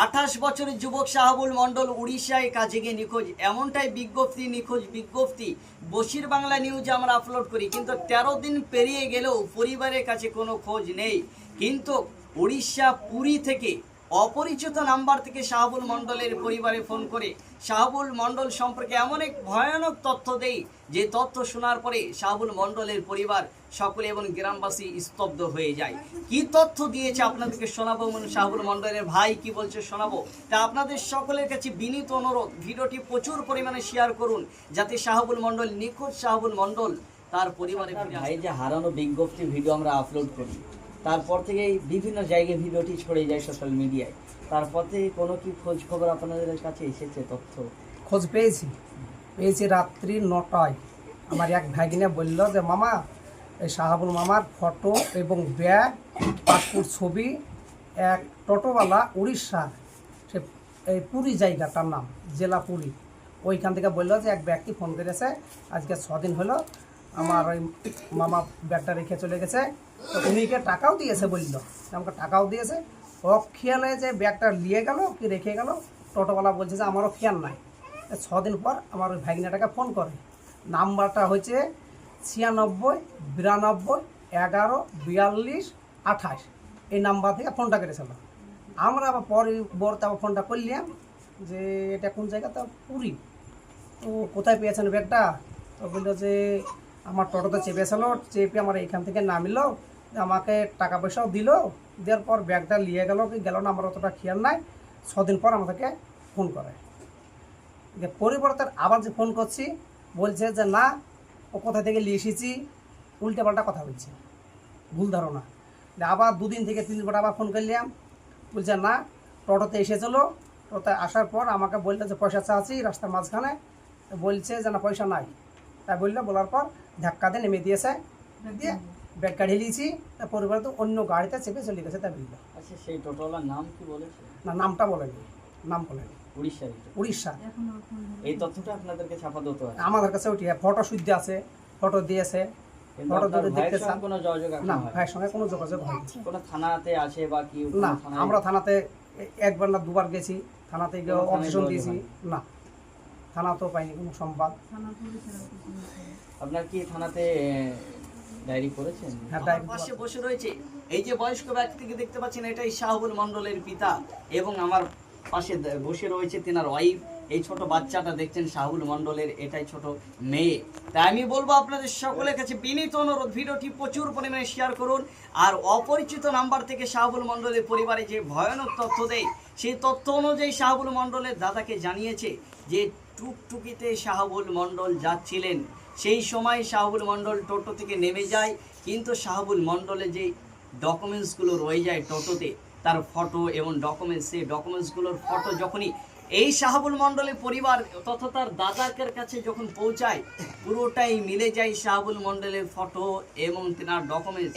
আঠাশ বছরের যুবক শাহাবুল মণ্ডল উড়িষ্যায় কাজে গিয়ে নিখোঁজ। এমনটাই বিজ্ঞপ্তি, নিখোঁজ বিজ্ঞপ্তি। বসির বাংলা নিউজে আমরা আপলোড করি, কিন্তু তেরো দিন পেরিয়ে গেলেও পরিবারের কাছে কোনো খোঁজ নেই। কিন্তু উড়িষ্যা পুরী থেকে অপরিচিত নাম্বার থেকে শাহাবুল মণ্ডলের পরিবারে ফোন করে শাহাবুল মণ্ডল সম্পর্কে এমন এক ভয়ানক তথ্য দেই যে তথ্য শোনার পরে শাহাবুল মণ্ডলের পরিবার সকলে এবং গ্রামবাসী স্তব্ধ হয়ে যায়। কি তথ্য দিয়েছে আপনাদেরকে শোনাবো এবং শাহাবুল মণ্ডলের ভাই কি বলছে শোনাবো? তা আপনাদের সকলের কাছে বিনীত অনুরোধ ভিডিওটি প্রচুর পরিমাণে শেয়ার করুন যাতে শাহাবুল মণ্ডল নিখোঁজ শাহাবুল মণ্ডল তার পরিবারে ভাই যে হারানো বিজ্ঞপ্তি ভিডিও আমরা আপলোড করি তারপর থেকেই বিভিন্ন জায়গায় ভিডিওটি ছড়িয়ে যায় সোশ্যাল মিডিয়ায় তারপর থেকে কোনো কি খোঁজ খবর আপনাদের কাছে এসেছে, তথ্য? খোঁজ পেয়েছি। পেয়েছি রাত্রি নটায়। আমার এক ভাগিনে বলল যে, মামা, এই শাহাবুল মামার ফটো এবং ব্যাগ পাসপোর্ট ছবি, এক টোটোওয়ালা উড়িষ্যা, সে এই পুরী জায়গাটার নাম জেলা পুরী ওইখান থেকে বলল যে, এক ব্যক্তি ফোন করেছে, আজকে ছদিন হলো আমার ওই মামা ব্যাগটা রেখে চলে গেছে। তো উনিকে টাকাও দিয়েছে বলল। আমাকে টাকাও দিয়েছে। খেয়ালে যে ব্যাগটা নিয়ে গেল, কি রেখে গেল, টোটোওয়ালা বলছে যে আমারও খেয়াল নাই। ছদিন পর আমার ওই ভাগিনাটাকে ফোন করে। নাম্বারটা হচ্ছে ছিয়ানব্বই, বিরানব্বই, এগারো, বিয়াল্লিশ, আঠাশ। এই নাম্বার থেকে ফোনটা করেছিল আমরা আবার পরে বরতে আবার ফোনটা করলাম যে, এটা কোন জায়গা তো পুরী। তো কোথায় পেয়েছেন ব্যাগটা? তো বলল যে আমার টোটোতে চেপে চেপেছিল চেপে আমার এইখান থেকে নামিলো, আমাকে টাকা পয়সাও দিল, দেওয়ার পর ব্যাগটা নিয়ে গেল, কি গেল না আমার অতটা খেয়াল নাই, ছদিন পর আমাদেরকে ফোন করে। যে পরিবর্তন আবার যে ফোন করছি, বলছে যে না, ও কোথা থেকে নিয়ে এসেছি, উল্টে পাল্টা কথা বলছে, ভুল ধারণা। আবার দুদিন থেকে তিন দিন আবার ফোন করলাম, বলছে না, টোটোতে এসেছিল, টোটোতে আসার পর আমাকে বলল যে পয়সা চাচ্ছি রাস্তার মাঝখানে, বলছে যে না, পয়সা নাই। তাই বলল, বলার পর ধাক্কা দিয়ে নেমে দিয়েছে। দিয়ে ব্যাগ নিয়েছি। তা পরিবার তো অন্য গাড়িতে চেপে চলে গেছে বলল আচ্ছা সেই টোটোওয়ালার নাম কি বলেছে? না নামটা বলেনি। নাম বলেনি। উড়িষ্যার উড়িষ্যা। এই তথ্যটা আপনাদেরকে ছাপা দিতে আমাদের কাছে ওটি ফটো সুদ্ধ আছে ফটো দিয়েছে। ফটো আপনার দেখতে চান? কোনো যোগাযোগ না ভাইয়ের সঙ্গে কোনো যোগাযোগ হয়নি। কোনো থানাতে আছে বা কি? না আমরা থানাতে একবার না দুবার গেছি। থানাতে গিয়ে যোগাযোগ দিয়েছি। না। থানাতেও পাইনি কোনো সংবাদ আপনার কি থানাতে ডায়েরি করেছেন? হ্যাঁ, পাশে বসে রয়েছে। এই যে বয়স্ক ব্যক্তিকে দেখতে পাচ্ছেন এটাই শাহুল মণ্ডলের পিতা এবং আমার পাশে বসে রয়েছে তেনার ওয়াইফ এই ছোট বাচ্চাটা দেখছেন শাহুল মণ্ডলের এটাই ছোট মেয়ে। তাই আমি বলব আপনাদের সকলের কাছে বিনীত অনুরোধ ভিডিওটি প্রচুর পরিমাণে শেয়ার করুন। আর অপরিচিত নাম্বার থেকে শাহুল মণ্ডলের পরিবারে যে ভয়ানক তথ্য দেয় সেই তথ্য অনুযায়ী শাহুল মণ্ডলের দাদাকে জানিয়েছে যে টুকটুকিতে শাহাবুল মণ্ডল যাচ্ছিলেন। সেই সময় শাহাবুল মণ্ডল টোটো থেকে নেমে যায়, কিন্তু শাহাবুল মণ্ডলে যে ডকুমেন্টসগুলো রয়ে যায় টোটোতে, তার ফটো এবং ডকুমেন্টস, সেই ডকুমেন্টসগুলোর ফটো যখনই এই শাহাবুল মণ্ডলের পরিবার তথা তার দাদাকের কাছে যখন পৌঁছায়, পুরোটাই মিলে যায় শাহাবুল মণ্ডলের ফটো এবং তেনার ডকুমেন্টস।